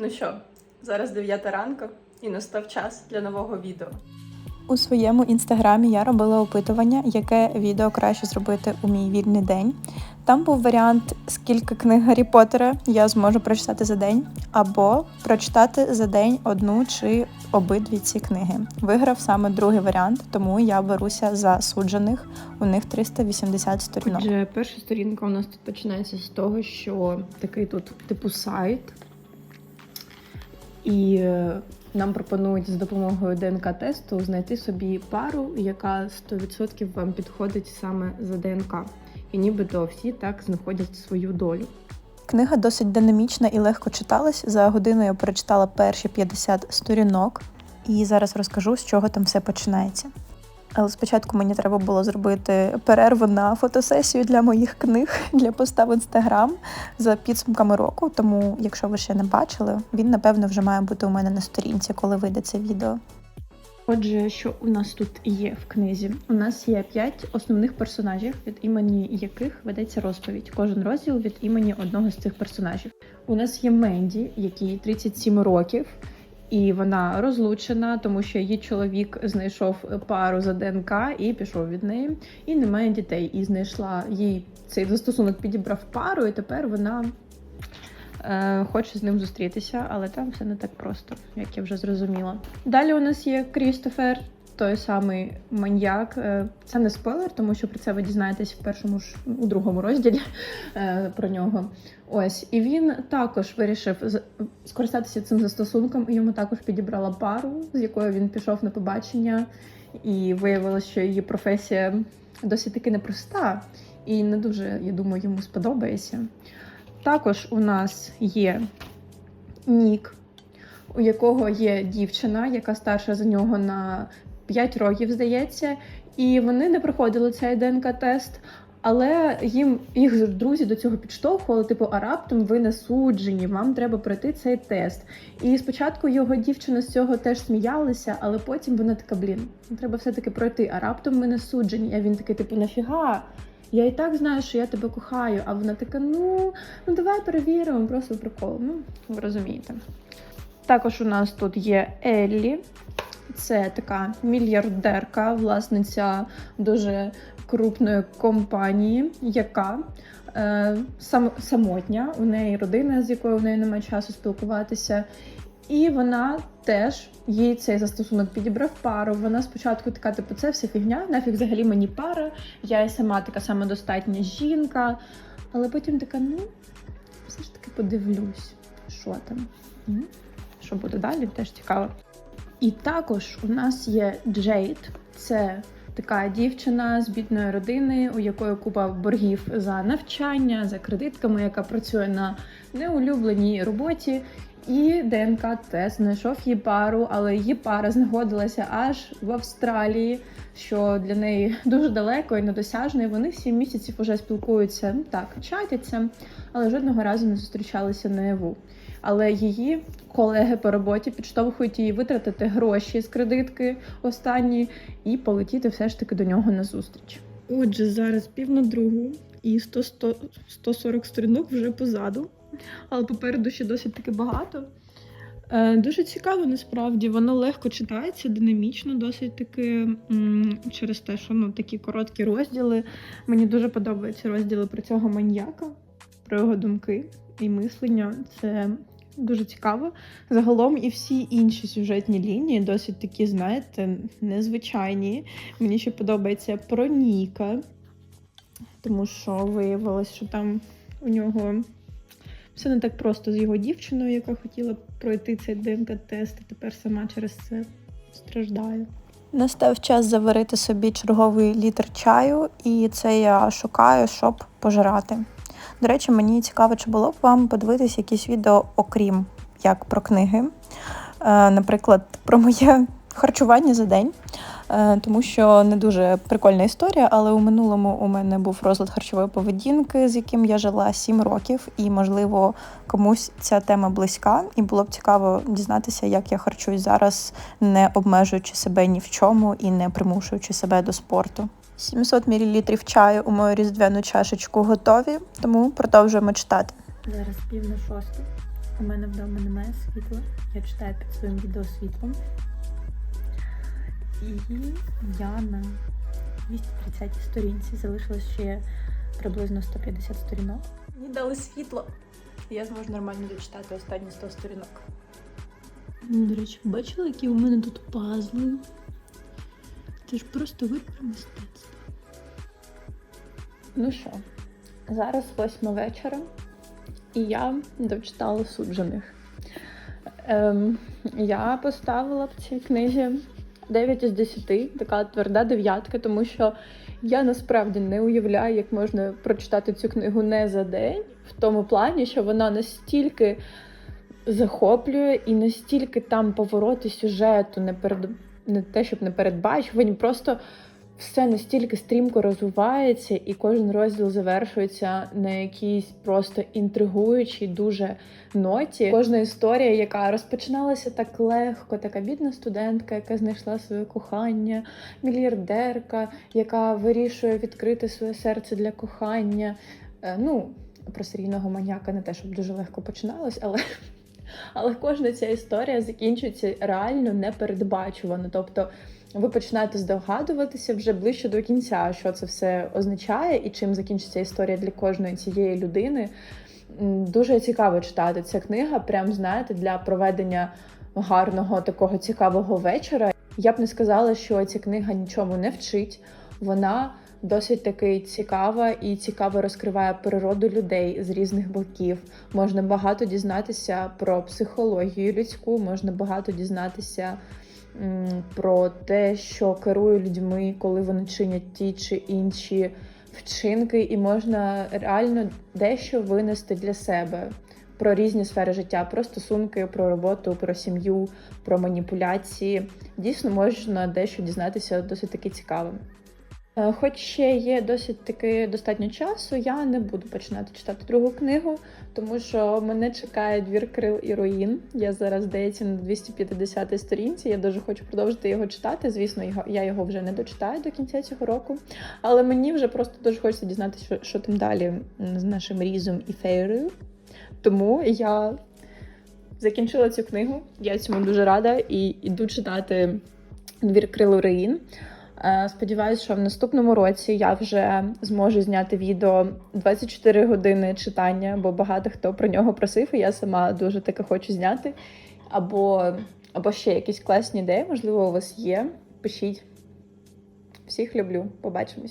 Ну що, зараз 9 ранку і настав час для нового відео. У своєму інстаграмі я робила опитування, яке відео краще зробити у мій вільний день. Там був варіант, скільки книг Гаррі Поттера я зможу прочитати за день, або прочитати за день одну чи обидві ці книги. Виграв саме другий варіант, тому я беруся за суджених. У них 380 сторінок. Отже, перша сторінка у нас тут починається з того, що такий тут типу сайт, і е, нам пропонують з допомогою ДНК-тесту знайти собі пару, яка 100% вам підходить саме за ДНК. І нібито всі так знаходять свою долю. Книга досить динамічна і легко читалась. За годину я перечитала перші 50 сторінок, і зараз розкажу, з чого там все починається. Але спочатку мені треба було зробити перерву на фотосесію для моїх книг для поста в інстаграм за підсумками року. Тому, якщо ви ще не бачили, він напевно вже має бути у мене на сторінці, коли вийде це відео. Отже, що у нас тут є в книзі? У нас є п'ять основних персонажів, від імені яких ведеться розповідь. Кожен розділ від імені одного з цих персонажів. У нас є Менді, якій 37 років, і вона розлучена, тому що її чоловік знайшов пару за ДНК і пішов від неї. І немає дітей. І знайшла їй цей застосунок, підібрав пару, і тепер вона. е, Хоче з ним зустрітися, але там все не так просто, як я вже зрозуміла. Далі у нас є Крістофер, той самий маньяк. Е, Це не спойлер, тому що про це ви дізнаєтесь в першому ж у другому розділі е, про нього. Ось, і він також вирішив скористатися цим застосунком. і Йому також підібрала пару, з якою він пішов на побачення, і виявилося, що її професія досить таки непроста, і не дуже, я думаю, йому сподобається. Також у нас є Нік, у якого є дівчина, яка старша за нього на 5 років, здається, і вони не проходили цей ДНК-тест. Але їм їх друзі до цього підштовхували, типу, а раптом ви не суджені, вам треба пройти цей тест. І спочатку його дівчина з цього теж сміялася, але потім вона така, блін, треба все-таки пройти, а раптом ми не суджені. А він такий, типу, нафіга? Я і так знаю, що я тебе кохаю. А вона така, ну, ну давай перевіримо, просто прикол. Ну, ви розумієте. Також у нас тут є Еллі. Це така мільярдерка, власниця дуже крупної компанії, яка е, сам, самотня, у неї родина, з якою в неї немає часу спілкуватися. І вона теж їй цей застосунок підібрав пару. Вона спочатку така, типу, це все фігня, нафіг взагалі мені пара. Я і сама така самодостатня жінка. Але потім така, ну, все ж таки подивлюсь, що там. Що буде далі, теж цікаво. І також у нас є Джейд. Це така дівчина з бідної родини, у якої купа боргів за навчання, за кредитками, яка працює на неулюбленій роботі. І ДНК-тест знайшов їй пару, але її пара знаходилася аж в Австралії, що для неї дуже далеко і недосяжно. І вони сім місяців вже спілкуються ну так, чатяться, але жодного разу не зустрічалися наяву. Але її колеги по роботі підштовхують її витратити гроші з кредитки останні і полетіти все ж таки до нього на зустріч. Отже, зараз пів на другу і 100, 100, 140 сторінок вже позаду, але попереду ще досить таки багато. Е, Дуже цікаво, насправді, воно легко читається, динамічно, досить таки через те, що ну, такі короткі розділи. Мені дуже подобаються розділи про цього маньяка, про його думки і мислення. Це дуже цікаво. Загалом і всі інші сюжетні лінії досить такі, знаєте, незвичайні. Мені ще подобається про Ніка, тому що виявилось, що там у нього все не так просто з його дівчиною, яка хотіла пройти цей ДНК-тест, і тепер сама через це страждає. Настав час заварити собі черговий літр чаю, і це я шукаю, щоб пожирати. До речі, мені цікаво, чи було б вам подивитись якісь відео, окрім як про книги. Е, Наприклад, про моє харчування за день, тому що не дуже прикольна історія, але у минулому у мене був розлад харчової поведінки, з яким я жила 7 років, і, можливо, комусь ця тема близька, і було б цікаво дізнатися, як я харчуюсь зараз, не обмежуючи себе ні в чому і не примушуючи себе до спорту. 700 мл чаю у мою різдвяну чашечку готові, тому продовжуємо читати. Зараз пів на шосту. У мене вдома немає світла. Я читаю під своїм відео світлом. І я на 230 сторінці залишилось ще приблизно 150 сторінок. Мені дали світло. Я зможу нормально дочитати останні 100 сторінок. До речі, бачила, які у мене тут пазли? Це ж просто вид мистецтва. Ну що, зараз восьма вечора, і я дочитала суджених. Ем, я поставила в цій книзі 9 із 10, така тверда дев'ятка, тому що я насправді не уявляю, як можна прочитати цю книгу не за день, в тому плані, що вона настільки захоплює і настільки там повороти сюжету не перед не те, щоб не передбачувані, просто все настільки стрімко розвивається, і кожен розділ завершується на якійсь просто інтригуючій дуже ноті. Кожна історія, яка розпочиналася так легко, така бідна студентка, яка знайшла своє кохання, мільярдерка, яка вирішує відкрити своє серце для кохання. Е, Ну, про серійного маньяка не те, щоб дуже легко починалось, але але кожна ця історія закінчується реально непередбачувано. Тобто ви починаєте здогадуватися вже ближче до кінця, що це все означає і чим закінчиться історія для кожної цієї людини. Дуже цікаво читати. Ця книга, прям знаєте, для проведення гарного такого цікавого вечора. Я б не сказала, що ця книга нічому не вчить. Вона досить таки цікава і цікаво розкриває природу людей з різних боків. Можна багато дізнатися про психологію людську, можна багато дізнатися про те, що керує людьми, коли вони чинять ті чи інші вчинки, і можна реально дещо винести для себе. Про різні сфери життя, про стосунки, про роботу, про сім'ю, про маніпуляції. Дійсно, можна дещо дізнатися досить таки цікавим. Е, Хоч ще є досить таки достатньо часу, я не буду починати читати другу книгу, тому що мене чекає двір крил і руїн. Я зараз здається на 250 сторінці. Я дуже хочу продовжити його читати. Звісно, його я його вже не дочитаю до кінця цього року. Але мені вже просто дуже хочеться дізнатися, що, що там далі з нашим різом і фейрою. Тому я закінчила цю книгу. Я цьому дуже рада і йду читати двір крил і руїн. Е, Сподіваюсь, що в наступному році я вже зможу зняти відео 24 години читання, бо багато хто про нього просив, і я сама дуже таке хочу зняти. Або, або ще якісь класні ідеї, можливо, у вас є. Пишіть. Всіх люблю. Побачимось.